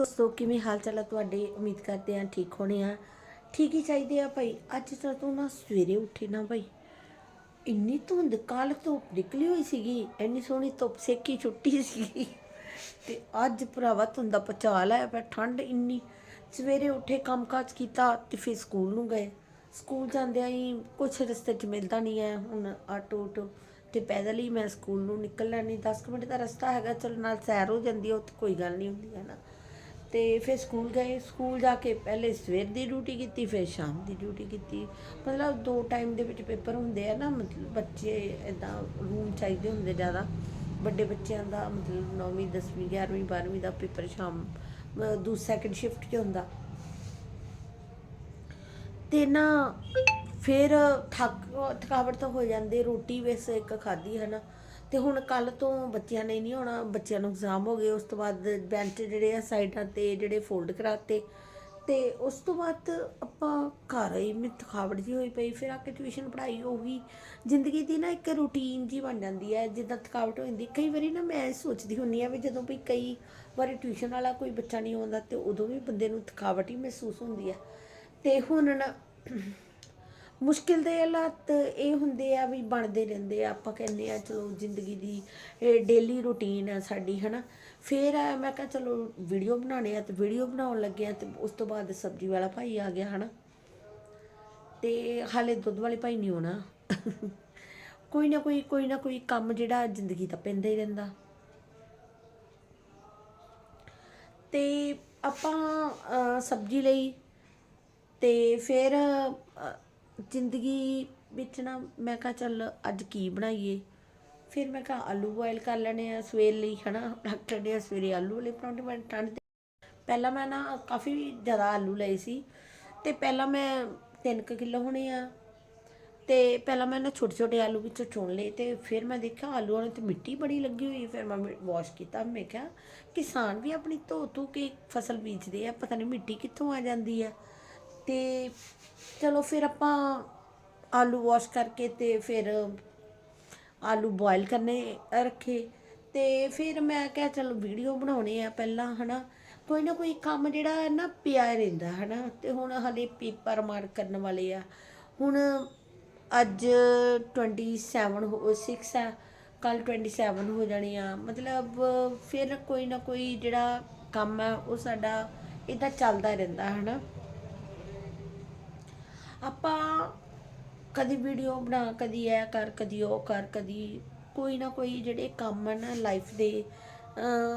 ਦੋਸਤੋ, ਕਿਵੇਂ ਹਾਲ ਚਾਲ ਹੈ ਤੁਹਾਡੇ? ਉਮੀਦ ਕਰਦੇ ਆ ਠੀਕ ਹੋਣੇ ਆ। ਠੀਕ ਹੀ ਚਾਹੀਦੇ ਆ ਭਾਈ। ਅੱਜ ਤਾਂ ਤੂੰ ਨਾ ਸਵੇਰੇ ਉੱਠੇ ਨਾ ਭਾਈ। ਇੰਨੀ ਧੁੰਦ ਕੱਲ ਧੁੱਪ ਨਿਕਲੀ ਹੋਈ ਸੀਗੀ। ਇੰਨੀ ਸੋਹਣੀ ਧੁੱਪ ਸੇਕੀ ਛੁੱਟੀ ਸੀਗੀ। ਤੇ ਅੱਜ ਭਰਾਵਾ ਧੁੰਦ ਦਾ ਪਚਾਲ ਆਇਆ ਪਿਆ, ਠੰਡ ਇੰਨੀ। ਸਵੇਰੇ ਉੱਠੇ, ਕੰਮਕਾਜ ਕੀਤਾ ਤੇ ਫਿਰ ਸਕੂਲ ਨੂੰ ਗਏ। ਸਕੂਲ ਜਾਂਦਿਆਂ ਹੀ ਕੁਛ ਰਸਤੇ 'ਚ ਮਿਲਦਾ ਨਹੀਂ ਹੈ ਹੁਣ ਆਟੋ ਆਟੋ ਤੇ ਪੈਦਲ ਹੀ ਮੈਂ ਸਕੂਲ ਨੂੰ ਨਿਕਲਣਾ ਨਹੀਂ। 10 ਕੁ ਮਿੰਟ ਦਾ ਰਸਤਾ ਹੈਗਾ, ਚਲ ਨਾਲ ਸੈਰ ਹੋ ਜਾਂਦੀ ਹੈ ਉੱਥੇ ਕੋਈ ਗੱਲ ਨਹੀਂ ਹੁੰਦੀ, ਹੈ ਨਾ? ਤੇ ਫਿਰ ਸਕੂਲ ਗਏ, ਸਕੂਲ ਜਾ ਕੇ ਪਹਿਲੇ ਸਵੇਰ ਦੀ ਡਿਊਟੀ ਕੀਤੀ, ਫਿਰ ਸ਼ਾਮ ਦੀ ਡਿਊਟੀ ਕੀਤੀ। ਮਤਲਬ ਦੋ ਟਾਈਮ ਦੇ ਵਿੱਚ ਪੇਪਰ ਹੁੰਦੇ ਆ ਨਾ, ਮਤਲਬ ਬੱਚੇ ਇਦਾਂ ਰੂਮ ਚਾਹੀਦੇ ਹੁੰਦੇ ਜ਼ਿਆਦਾ। ਵੱਡੇ ਬੱਚਿਆਂ ਦਾ ਮਤਲਬ 9ਵੀਂ 10ਵੀਂ 11ਵੀਂ 12ਵੀਂ ਦਾ ਪੇਪਰ ਸ਼ਾਮ ਦੂ ਸੈਕੰਡ ਸ਼ਿਫਟ 'ਚ ਹੁੰਦਾ। ਤੇ ਨਾ ਫਿਰ ਥੱਕ, ਥਕਾਵਟ ਤਾਂ ਹੋ ਜਾਂਦੀ, ਰੋਟੀ ਵੈਸੇ ਇੱਕ ਖਾਧੀ ਹੈ ਨਾ। ਤੇ ਹੁਣ ਕੱਲ ਤੋਂ ਬੱਚਿਆਂ ਨੇ ਨਹੀਂ ਆਉਣਾ, ਬੱਚਿਆਂ ਨੂੰ ਐਗਜ਼ਾਮ ਹੋ ਗਏ, ਉਸ ਤੋਂ ਬਾਅਦ ਬੈਂਚ ਜਿਹੜੇ ਆ ਸਾਈਡਾਂ ਤੇ ਜਿਹੜੇ ਫੋਲਡ ਕਰਾਤੇ। ਤੇ ਉਸ ਤੋਂ ਬਾਅਦ ਆਪਾਂ ਘਰ ਹੀ ਮੈਂ ਥਕਾਵਟ ਜੀ ਹੋਈ ਪਈ, ਫਿਰ ਆ ਕੇ ਟਿਊਸ਼ਨ ਪੜ੍ਹਾਈ ਹੋ ਗਈ। ਜ਼ਿੰਦਗੀ ਦੀ ਨਾ ਇੱਕ ਰੂਟੀਨ ਜੀ ਬਣ ਜਾਂਦੀ ਹੈ, ਜਿੱਦਾਂ ਥਕਾਵਟ ਹੋ ਜਾਂਦੀ। ਕਈ ਵਾਰੀ ਨਾ ਮੈਂ ਸੋਚਦੀ ਹੁੰਨੀ ਆ ਵੀ ਜਦੋਂ ਵੀ ਕਈ ਵਾਰੀ ਟਿਊਸ਼ਨ ਵਾਲਾ ਕੋਈ ਬੱਚਾ ਨਹੀਂ ਆਉਂਦਾ, ਤੇ ਉਦੋਂ ਵੀ ਬੰਦੇ ਨੂੰ ਥਕਾਵਟ ਹੀ ਮਹਿਸੂਸ ਹੁੰਦੀ ਹੈ। ਤੇ ਹੁਣ ਨਾ ਮੁਸ਼ਕਿਲ ਦੇ ਹਾਲਾਤ ਇਹ ਹੁੰਦੇ ਆ ਵੀ ਬਣਦੇ ਰਹਿੰਦੇ ਆ, ਆਪਾਂ ਕਹਿੰਦੇ ਆ, ਚਲੋ ਜ਼ਿੰਦਗੀ ਦੀ ਡੇਲੀ ਰੁਟੀਨ ਆ ਸਾਡੀ, ਹਨਾ। ਫਿਰ ਮੈਂ ਕਿਹਾ ਚਲੋ ਵੀਡੀਓ ਬਣਾਉਣੇ ਆ ਤੇ ਵੀਡੀਓ ਬਣਾਉਣ ਲੱਗੇ ਆ ਤੇ ਉਸ ਤੋਂ ਬਾਅਦ ਸਬਜ਼ੀ ਵਾਲਾ ਭਾਈ ਆ ਗਿਆ, ਹਨਾ। ਤੇ ਹਾਲੇ ਦੁੱਧ ਵਾਲੇ ਭਾਈ ਨਹੀਂ ਆਉਣਾ। ਕੋਈ ਨਾ ਕੋਈ ਕੋਈ ਨਾ ਕੋਈ ਕੰਮ ਜਿਹੜਾ ਜ਼ਿੰਦਗੀ ਦਾ ਪੈਂਦਾ ਹੀ ਰਹਿੰਦਾ। ਤੇ ਆਪਾਂ ਸਬਜ਼ੀ ਲਈ ਤੇ ਫਿਰ ਜ਼ਿੰਦਗੀ ਵਿੱਚ ਨਾ ਮੈਂ ਕਿਹਾ ਚੱਲ ਅੱਜ ਕੀ ਬਣਾਈਏ? ਫਿਰ ਮੈਂ ਕਿਹਾ ਆਲੂ ਬੋਇਲ ਕਰ ਲੈਣੇ ਆ ਸਵੇਰ ਲਈ, ਹਨਾ? ਡਾਕਟਰ ਨੇ ਸਵੇਰੇ ਆਲੂ ਵਾਲੇ ਪਰੌਂਠੇ ਬਣ ਠੰਡ ਦੇ ਪਹਿਲਾਂ ਮੈਂ ਨਾ ਕਾਫੀ ਜ਼ਿਆਦਾ ਆਲੂ ਲਏ ਸੀ ਤੇ ਪਹਿਲਾਂ ਮੈਂ 3 ਕਿਲੋ ਹੋਣੇ ਆ ਤੇ ਪਹਿਲਾਂ ਮੈਂ ਨਾ ਛੋਟੇ ਛੋਟੇ ਆਲੂ ਵਿੱਚੋਂ ਚੁਣ ਲਏ ਤੇ ਫਿਰ ਮੈਂ ਦੇਖਿਆ ਆਲੂਆਂ ਨੂੰ ਤੇ ਮਿੱਟੀ ਬੜੀ ਲੱਗੀ ਹੋਈ, ਫਿਰ ਮੈਂ ਵਾਸ਼ ਕੀਤਾ। ਮੈਂ ਕਿਹਾ ਕਿਸਾਨ ਵੀ ਆਪਣੀ ਧੋ ਧੋ ਕੇ ਫਸਲ ਬੀਜਦੇ ਆ, ਪਤਾ ਨਹੀਂ ਮਿੱਟੀ ਕਿੱਥੋਂ ਆ ਜਾਂਦੀ ਆ। ਅਤੇ ਚਲੋ ਫਿਰ ਆਪਾਂ ਆਲੂ ਵਾਸ਼ ਕਰਕੇ ਅਤੇ ਫਿਰ ਆਲੂ ਬੋਇਲ ਕਰਨੇ ਰੱਖੇ ਤੇ ਫਿਰ ਮੈਂ ਕਿਹਾ ਚਲੋ ਵੀਡੀਓ ਬਣਾਉਣੇ ਆ ਪਹਿਲਾਂ, ਹਨਾ। ਕੋਈ ਨਾ ਕੋਈ ਕੰਮ ਜਿਹੜਾ ਹੈ ਨਾ ਪਿਆ ਰਹਿੰਦਾ, ਹਨਾ। ਤੇ ਹੁਣ ਹਲੇ ਪੇਪਰ ਮਾਰਕ ਕਰਨ ਵਾਲੇ ਆ। ਹੁਣ ਅੱਜ 27 ਹੋ 6 ਆ, ਕੱਲ 27 ਹੋ ਜਾਣੀ ਆ। ਮਤਲਬ ਫਿਰ ਕੋਈ ਨਾ ਕੋਈ ਜਿਹੜਾ ਕੰਮ ਹੈ ਉਹ ਸਾਡਾ ਇਦਾਂ ਚੱਲਦਾ ਰਹਿੰਦਾ, ਹਨਾ। ਆਪਾਂ ਕਦੀ ਵੀਡੀਓ ਬਣਾ, ਕਦੀ ਇਹ ਕਰ, ਕਦੀ ਉਹ ਕਰ, ਕਦੀ ਕੋਈ ਨਾ ਕੋਈ ਜਿਹੜੇ ਕੰਮ ਆ ਨਾ ਲਾਈਫ ਦੇ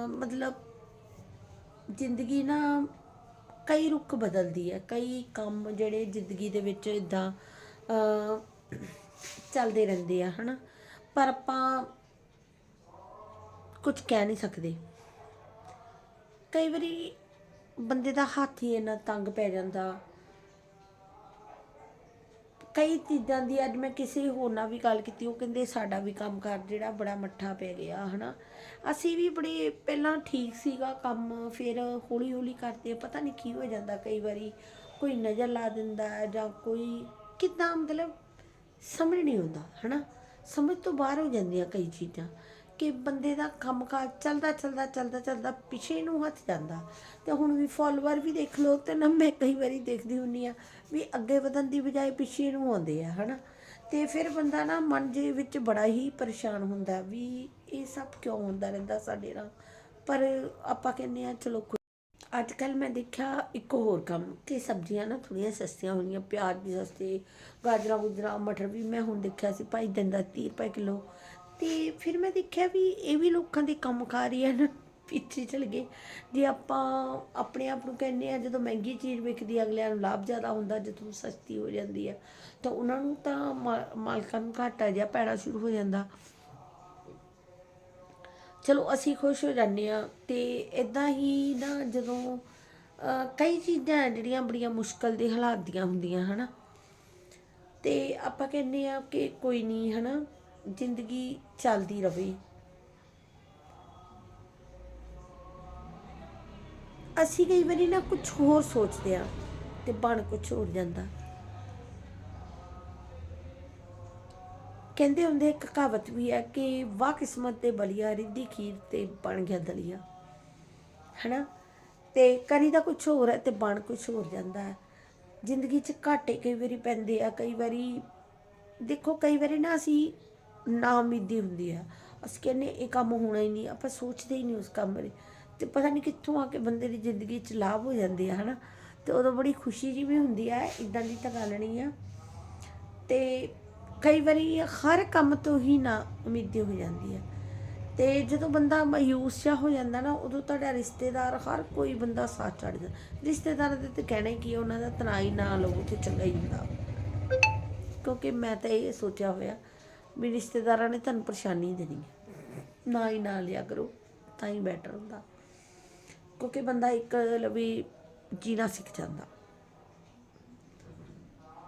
ਮਤਲਬ ਜ਼ਿੰਦਗੀ ਨਾ ਕਈ ਰੁੱਖ ਬਦਲਦੀ ਹੈ, ਕਈ ਕੰਮ ਜਿਹੜੇ ਜ਼ਿੰਦਗੀ ਦੇ ਵਿੱਚ ਇਦਾਂ ਚੱਲਦੇ ਰਹਿੰਦੇ ਆ, ਹਨਾ? ਪਰ ਆਪਾਂ ਕੁਝ ਕਹਿ ਨਹੀਂ ਸਕਦੇ। ਕਈ ਵਾਰੀ ਬੰਦੇ ਦਾ ਹੱਥ ਹੀ ਇੰਨਾ ਤੰਗ ਪੈ ਜਾਂਦਾ। ਕਈ ਚੀਜ਼ਾਂ ਦੀ ਅੱਜ ਮੈਂ ਕਿਸੇ ਹੋਰ ਨਾਲ ਵੀ ਗੱਲ ਕੀਤੀ, ਉਹ ਕਹਿੰਦੇ ਸਾਡਾ ਵੀ ਕੰਮ ਕੰਮਕਾਰ ਜਿਹੜਾ ਬੜਾ ਮੱਠਾ ਪੈ ਗਿਆ, ਹਨਾ। ਅਸੀਂ ਵੀ ਬੜੇ ਪਹਿਲਾਂ ਠੀਕ ਸੀਗਾ ਕੰਮ, ਫਿਰ ਹੌਲੀ ਹੌਲੀ ਕਰਦੇ ਪਤਾ ਨਹੀਂ ਕੀ ਹੋ ਜਾਂਦਾ ਕਈ ਵਾਰੀ, ਕੋਈ ਨਜ਼ਰ ਲਾ ਦਿੰਦਾ ਜਾਂ ਕੋਈ ਕਿਦਾਂ ਮਤਲਬ ਸਮਝ ਨਹੀਂ ਆਉਂਦਾ, ਹਨਾ। ਸਮਝ ਤੋਂ ਬਾਹਰ ਹੋ ਜਾਂਦੀਆਂ ਕਈ ਚੀਜ਼ਾਂ। ਕਿ ਬੰਦੇ ਦਾ ਕੰਮਕਾਜ ਚੱਲਦਾ ਚੱਲਦਾ ਚੱਲਦਾ ਚੱਲਦਾ ਪਿੱਛੇ ਨੂੰ ਹੱਥ ਜਾਂਦਾ। ਤੇ ਹੁਣ ਵੀ ਫਾਲੋਅਰ ਵੀ ਦੇਖ ਲਓ ਤੇ ਨਾ ਮੈਂ ਕਈ ਵਾਰੀ ਦੇਖਦੀ ਹੁੰਨੀ ਆ ਵੀ ਅੱਗੇ ਵਧਣ ਦੀ ਬਜਾਏ ਪਿੱਛੇ ਨੂੰ ਆਉਂਦੇ ਆ, ਹਨਾ। ਤੇ ਫਿਰ ਬੰਦਾ ਨਾ ਮਨ ਦੇ ਵਿੱਚ ਬੜਾ ਹੀ ਪਰੇਸ਼ਾਨ ਹੁੰਦਾ ਵੀ ਇਹ ਸਭ ਕਿਉਂ ਹੁੰਦਾ ਰਹਿੰਦਾ ਸਾਡੇ ਨਾਲ? ਪਰ ਆਪਾਂ ਕਹਿੰਦੇ ਆ ਚਲੋ ਅੱਜ ਕੱਲ ਮੈਂ ਦੇਖਿਆ ਇੱਕ ਹੋਰ ਕੰਮ ਕਿ ਸਬਜ਼ੀਆਂ ਨਾ ਥੋੜੀਆਂ ਸਸਤੀਆਂ ਹੋਣੀਆਂ, ਪਿਆਜ਼ ਵੀ ਸਸਤੇ, ਗਾਜਰਾਂ, ਗੁਜਰਾਂ, ਮਟਰ ਵੀ ਮੈਂ ਹੁਣ ਦੇਖਿਆ ਸੀ, ਭਾਈ ਦਿੰਦਾ 30 ਰੁਪਏ ਕਿਲੋ ਤੇ ਫਿਰ ਮੈਂ ਦੇਖਿਆ ਵੀ ਇਹ ਵੀ ਲੋਕਾਂ ਦੇ ਕੰਮਕਾਰ ਹਨ। ਪਿੱਛੇ ਚਲ ਗਏ। ਜੇ ਆਪਾਂ ਆਪਣੇ ਆਪ ਨੂੰ ਕਹਿੰਦੇ ਆ ਜਦੋਂ ਮਹਿੰਗੀ ਚੀਜ਼ ਵਿਕਦੀ ਅਗਲਿਆਂ ਨੂੰ ਲਾਭ ਜ਼ਿਆਦਾ ਹੁੰਦਾ, ਜਦੋਂ ਸਸਤੀ ਹੋ ਜਾਂਦੀ ਆ ਤਾਂ ਉਹਨਾਂ ਨੂੰ ਤਾਂ ਮਾਲਕਾਂ ਨੂੰ ਘਾਟਾ ਜਿਹਾ ਪੈਣਾ ਸ਼ੁਰੂ ਹੋ ਜਾਂਦਾ। ਚਲੋ, ਅਸੀਂ ਖੁਸ਼ ਹੋ ਜਾਂਦੇ ਆ ਤੇ ਇਦਾਂ ਹੀ ਨਾ ਜਦੋਂ ਕਈ ਚੀਜ਼ਾਂ ਹੈ ਜਿਹੜੀਆਂ ਬੜੀਆਂ ਮੁਸ਼ਕਲ ਦੇ ਹਾਲਾਤ ਦੀਆਂ ਹੁੰਦੀਆਂ, ਹਨਾ। ਤੇ ਆਪਾਂ ਕਹਿੰਦੇ ਆ ਕਿ ਕੋਈ ਨਹੀਂ, ਹਨਾ ਜ਼ਿੰਦਗੀ ਚੱਲਦੀ ਰਵੇ। ਅਸੀਂ ਕਈ ਵਾਰੀ ਨਾ ਕੁਝ ਹੋਰ ਸੋਚਦੇ ਆ ਤੇ ਬਣ ਕੁਝ ਹੋਰ ਜਾਂਦਾ। ਕਹਿੰਦੇ ਹੁੰਦੇ ਇੱਕ ਕਹਾਵਤ ਵੀ ਹੈ ਕਿ ਵਾਹ ਕਿਸਮਤ ਤੇ ਬਲੀਆ, ਰਿੱਧੀ ਖੀਰ ਤੇ ਬਣ ਗਿਆ ਦਲੀਆ। ਹਨਾ? ਤੇ ਕਰੀ ਦਾ ਕੁਝ ਹੋਰ ਹੈ ਤੇ ਬਣ ਕੁਝ ਹੋਰ ਜਾਂਦਾ ਹੈ। ਜ਼ਿੰਦਗੀ 'ਚ ਘਾਟੇ ਕਈ ਵਾਰੀ ਪੈਂਦੇ ਆ, ਕਈ ਵਾਰੀ ਦੇਖੋ, ਕਈ ਵਾਰੀ ਨਾ ਅਸੀਂ ਨਾ ਉਮੀਦੀ ਹੁੰਦੀ ਆ। ਅਸੀਂ ਕਹਿੰਦੇ ਇਹ ਕੰਮ ਹੋਣਾ ਹੀ ਨਹੀਂ, ਆਪਾਂ ਸੋਚਦੇ ਹੀ ਨਹੀਂ ਉਸ ਕੰਮ ਬਾਰੇ ਤੇ ਪਤਾ ਨਹੀਂ ਕਿੱਥੋਂ ਆ ਕੇ ਬੰਦੇ ਦੀ ਜ਼ਿੰਦਗੀ 'ਚ ਲਾਭ ਹੋ ਜਾਂਦੇ ਆ, ਹਨਾ? ਤੇ ਉਦੋਂ ਬੜੀ ਖੁਸ਼ੀ ਜੀ ਵੀ ਹੁੰਦੀ ਆ ਇਦਾਂ ਦੀ ਤਾਂ ਗੱਲ ਨਹੀਂ ਆ। ਤੇ ਕਈ ਵਾਰੀ ਹਰ ਕੰਮ ਤੋਂ ਹੀ ਨਾ ਉਮੀਦੀ ਹੋ ਜਾਂਦੀ ਹੈ ਤੇ ਜਦੋਂ ਬੰਦਾ ਮਾਯੂਸ ਜਿਹਾ ਹੋ ਜਾਂਦਾ ਨਾ, ਉਦੋਂ ਤੁਹਾਡਾ ਰਿਸ਼ਤੇਦਾਰ, ਹਰ ਕੋਈ ਬੰਦਾ ਸਾਥ ਛੱਡ ਜਾਂਦਾ। ਰਿਸ਼ਤੇਦਾਰਾਂ ਦੇ ਤੇ ਕਹਿਣਾ ਹੀ ਕੀ ਉਹਨਾਂ ਦਾ ਤਨਾਈ ਨਾ ਲਵੋ ਤੇ ਚੰਗਾ ਹੀ ਹੁੰਦਾ। ਕਿਉਂਕਿ ਮੈਂ ਤਾਂ ਇਹ ਸੋਚਿਆ ਹੋਇਆ ਵੀ ਰਿਸ਼ਤੇਦਾਰਾਂ ਨੇ ਤੁਹਾਨੂੰ ਪਰੇਸ਼ਾਨੀ ਦੇਣੀ ਹੈ। ਨਾ ਹੀ ਨਾ ਲਿਆ ਕਰੋ, ਤਾਂ ਹੀ ਬੈਟਰ ਹੁੰਦਾ। ਕਿਉਂਕਿ ਬੰਦਾ ਇੱਕ ਲਵੀ ਜੀਣਾ ਸਿੱਖ ਜਾਂਦਾ।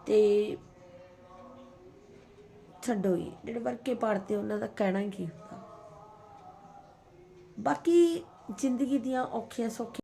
ਤੇ ਛੱਡੋ ਹੀ ਜਿਹੜੇ ਵਰਕੇ ਪੜਦੇ ਉਹਨਾਂ ਦਾ ਕਹਿਣਾ ਹੀ ਕੀ ਹੁੰਦਾ। ਬਾਕੀ ਜ਼ਿੰਦਗੀ ਦੀਆਂ ਔਖੀਆਂ ਸੌਖੀਆਂ